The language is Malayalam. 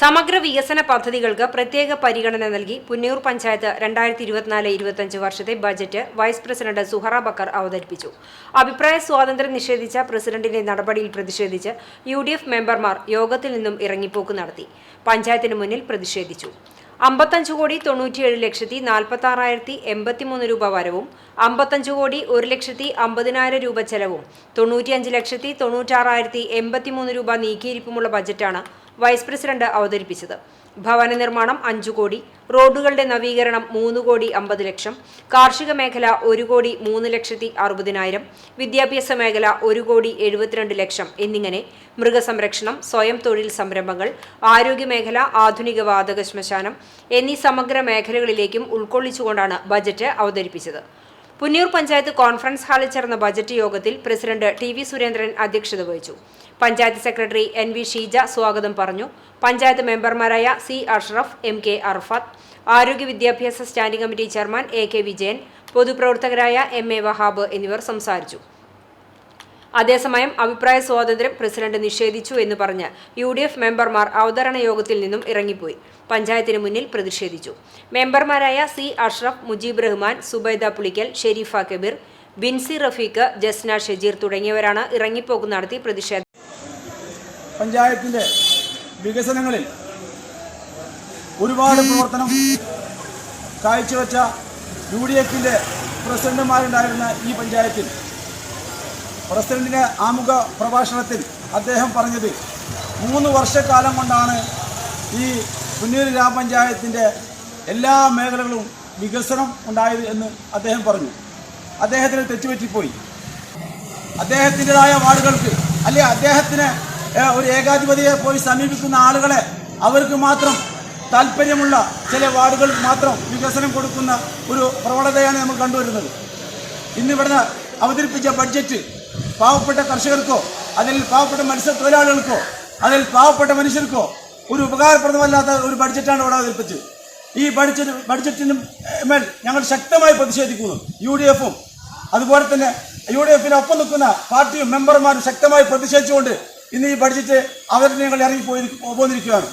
സമഗ്ര വികസന പദ്ധതികൾക്ക് പ്രത്യേക പരിഗണന നൽകി പുന്നയൂർ പഞ്ചായത്ത് രണ്ടായിരത്തി ഇരുപത്തിനാല് ഇരുപത്തഞ്ച് വർഷത്തെ budget vice president Suhara Bakkar അവതരിപ്പിച്ചു. അഭിപ്രായ സ്വാതന്ത്ര്യം നിഷേധിച്ച പ്രസിഡന്റിന്റെ നടപടിയിൽ പ്രതിഷേധിച്ച് യു മെമ്പർമാർ യോഗത്തിൽ നിന്നും ഇറങ്ങിപ്പോക്ക് നടത്തി. പഞ്ചായത്തിന് മുന്നിൽ പ്രതിഷേധിച്ചു. അമ്പത്തഞ്ച് കോടി തൊണ്ണൂറ്റിയേഴ് ലക്ഷത്തി നാൽപ്പത്തി ആറായിരത്തി എൺപത്തിമൂന്ന് രൂപ വരവും അമ്പത്തഞ്ച് കോടി ഒരു ലക്ഷത്തി അമ്പതിനായിരം രൂപ ചെലവും തൊണ്ണൂറ്റിയഞ്ച് ലക്ഷത്തി തൊണ്ണൂറ്റാറായിരത്തി എൺപത്തിമൂന്ന് രൂപ നീക്കിയിരിപ്പുമുള്ള ബജറ്റാണ് വൈസ് പ്രസിഡന്റ് അവതരിപ്പിച്ചത്. ഭവന നിർമ്മാണം അഞ്ചു കോടി റോഡുകളുടെ നവീകരണം മൂന്ന് കോടി അമ്പത് ലക്ഷം കാർഷിക മേഖല ഒരു കോടി മൂന്ന് ലക്ഷത്തി അറുപതിനായിരം വിദ്യാഭ്യാസ മേഖല ഒരു കോടി എഴുപത്തിരണ്ട് ലക്ഷം എന്നിങ്ങനെ മൃഗസംരക്ഷണം സ്വയം തൊഴിൽ സംരംഭങ്ങൾ ആരോഗ്യമേഖല ആധുനിക വാതക ശ്മശാനം എന്നീ സമഗ്ര മേഖലകളിലേക്കും ഉൾക്കൊള്ളിച്ചുകൊണ്ടാണ് ബജറ്റ് അവതരിപ്പിച്ചത്. പുന്നയൂർ പഞ്ചായത്ത് കോൺഫറൻസ് ഹാളിൽ ചേർന്ന ബജറ്റ് യോഗത്തിൽ പ്രസിഡന്റ് ടി വി സുരേന്ദ്രൻ അധ്യക്ഷത വഹിച്ചു. Panchayat secretary N V Sheeja സ്വാഗതം പറഞ്ഞു. പഞ്ചായത്ത് മെമ്പർമാരായ C Ashraf M K Arfath ആരോഗ്യ വിദ്യാഭ്യാസ standing committee chairman A K Vijayan പൊതുപ്രവർത്തകരായ M A Wahab എന്നിവർ സംസാരിച്ചു. അതേസമയം അഭിപ്രായ സ്വാതന്ത്ര്യം പ്രസിഡന്റ് നിഷേധിച്ചു എന്ന് പറഞ്ഞ് യു ഡി എഫ് മെമ്പർമാർ അവതരണ യോഗത്തിൽ നിന്നും ഇറങ്ങിപ്പോയി. പഞ്ചായത്തിന് മുന്നിൽ പ്രതിഷേധിച്ചു. മെമ്പർമാരായ സി അഷ്റഫ് മുജീബ് റഹ്മാൻ സുബൈദ പുളിക്കൽ ഷെരീഫ കബീർ ബിൻസി റഫീഖ് ജസ്ന ഷജീർ തുടങ്ങിയവരാണ് ഇറങ്ങിപ്പോക്ക് നടത്തി പ്രതിഷേധം. പഞ്ചായത്തിന്റെ വികസനങ്ങളിൽ ഒരുപാട് പ്രവർത്തനം കാഴ്ചവെച്ച യു ഡി എഫിന്റെ പ്രസിഡന്റുമാരുണ്ടായിരുന്ന ഈ പഞ്ചായത്തിൽ പ്രസിഡന്റിന്റെ ആമുഖ പ്രഭാഷണത്തിൽ അദ്ദേഹം പറഞ്ഞത് മൂന്ന് വർഷക്കാലം കൊണ്ടാണ് ഈ പുന്നൂർ ഗ്രാമപഞ്ചായത്തിന്റെ എല്ലാ മേഖലകളും വികസനം ഉണ്ടായത് എന്ന് അദ്ദേഹം പറഞ്ഞു. അദ്ദേഹത്തിന് തെറ്റുപറ്റിപ്പോയി. അദ്ദേഹത്തിന്റെതായ വാർഡുകൾക്ക് അല്ലെ അദ്ദേഹത്തിന് ഒരു ഏകാധിപതിയെ പോയി സമീപിക്കുന്ന ആളുകളെ അവർക്ക് മാത്രം താല്പര്യമുള്ള ചില വാർഡുകൾ മാത്രം വികസനം കൊടുക്കുന്ന ഒരു പ്രവണതയാണ് നമ്മൾ കണ്ടുവരുന്നത്. ഇന്നിവിടെ അവതരിപ്പിച്ച ബഡ്ജറ്റ് പാവപ്പെട്ട കർഷകർക്കോ അതിൽ പാവപ്പെട്ട മത്സ്യത്തൊഴിലാളികൾക്കോ അതിൽ പാവപ്പെട്ട മനുഷ്യർക്കോ ഒരു ഉപകാരപ്രദമല്ലാത്ത ഒരു ബഡ്ജറ്റാണ് ഇവിടെ അവതരിപ്പിച്ചത്. ഈ ബഡ്ജറ്റ് ബഡ്ജറ്റിനും മേൽ ഞങ്ങൾ ശക്തമായി പ്രതിഷേധിക്കുന്നു യു ഡി എഫും അതുപോലെ തന്നെ യു ഡി എഫിന് ഒപ്പം നിൽക്കുന്ന പാർട്ടിയും മെമ്പർമാരും ശക്തമായി പ്രതിഷേധിച്ചുകൊണ്ട് ഇന്ന് ഈ ബഡ്ജറ്റ് അവരുടെ ഞങ്ങൾ ഇറങ്ങി പോയി പോന്നിരിക്കുകയാണ്.